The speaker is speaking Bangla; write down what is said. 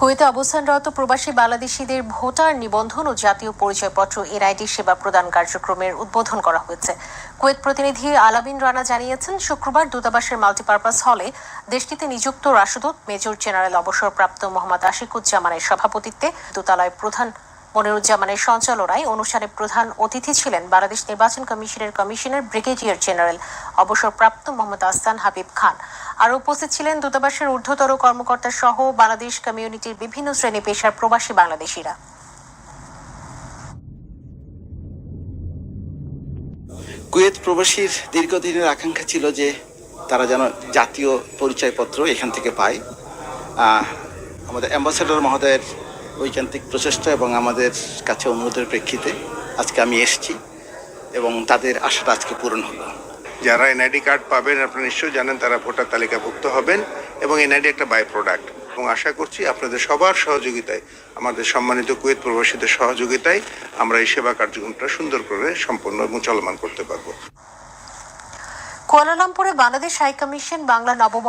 কুয়েতে অবস্থানরত প্রবাসী বাংলাদেশিদের ভোটার নিবন্ধন ও জাতীয় পরিচয়পত্র এনআইডি সেবা প্রদান কার্যক্রমের উদ্বোধন করা হয়েছে। কুয়েত প্রতিনিধি আলাবিন রানা জানিয়েছেন, শুক্রবার দূতাবাসের মাল্টিপারপাস হলে দেশটিতে নিযুক্ত রাষ্ট্রদূত, মেজর জেনারেল অবসরপ্রাপ্ত মোহাম্মদ আশিকুজ্জামানের সভাপতিত্বে দূতালয় প্রধান মনিরুজ্জামানের সঞ্চালনায় অনুষ্ঠানে প্রধান অতিথি ছিলেন বাংলাদেশ নির্বাচন কমিশনের কমিশনার ব্রিগেডিয়ার জেনারেল অবসরপ্রাপ্ত মোহাম্মদ আহসান হাবিব খান। আর উপস্থিত ছিলেন দূতাবাসের ঊর্ধ্বতর কর্মকর্তা সহ বাংলাদেশ কমিউনিটির বিভিন্ন শ্রেণি পেশার প্রবাসী বাংলাদেশিরা। কুয়েত প্রবাসীর দীর্ঘদিনের আকাঙ্ক্ষা ছিল যে তারা যেন জাতীয় পরিচয়পত্র এখান থেকে পায়। আমাদের অ্যাম্বাসেডর মহোদয়ের ঐকান্তিক প্রচেষ্টা এবং আমাদের কাছে অনুরোধের প্রেক্ষিতে আজকে আমি এসেছি এবং তাদের আশাটা আজকে পূরণ হলো। যারা এনআইডি কার্ড পাবেন, আপনারা নিশ্চয়ই জানেন তারা ভোটার তালিকাভুক্ত হবেন এবং এনআইডি একটা বাই প্রোডাক্ট এবং আশা করছি আপনাদের সবার সহযোগিতায়, আমাদের সম্মানিত কুয়েত প্রবাসীদের সহযোগিতায় আমরা এই সেবা কার্যক্রমটা সুন্দর করে সম্পন্ন এবং চলমান করতে পারব। কুয়ালালামপুরে বাংলাদেশ হাইকমিশন বাংলা নববর্ষ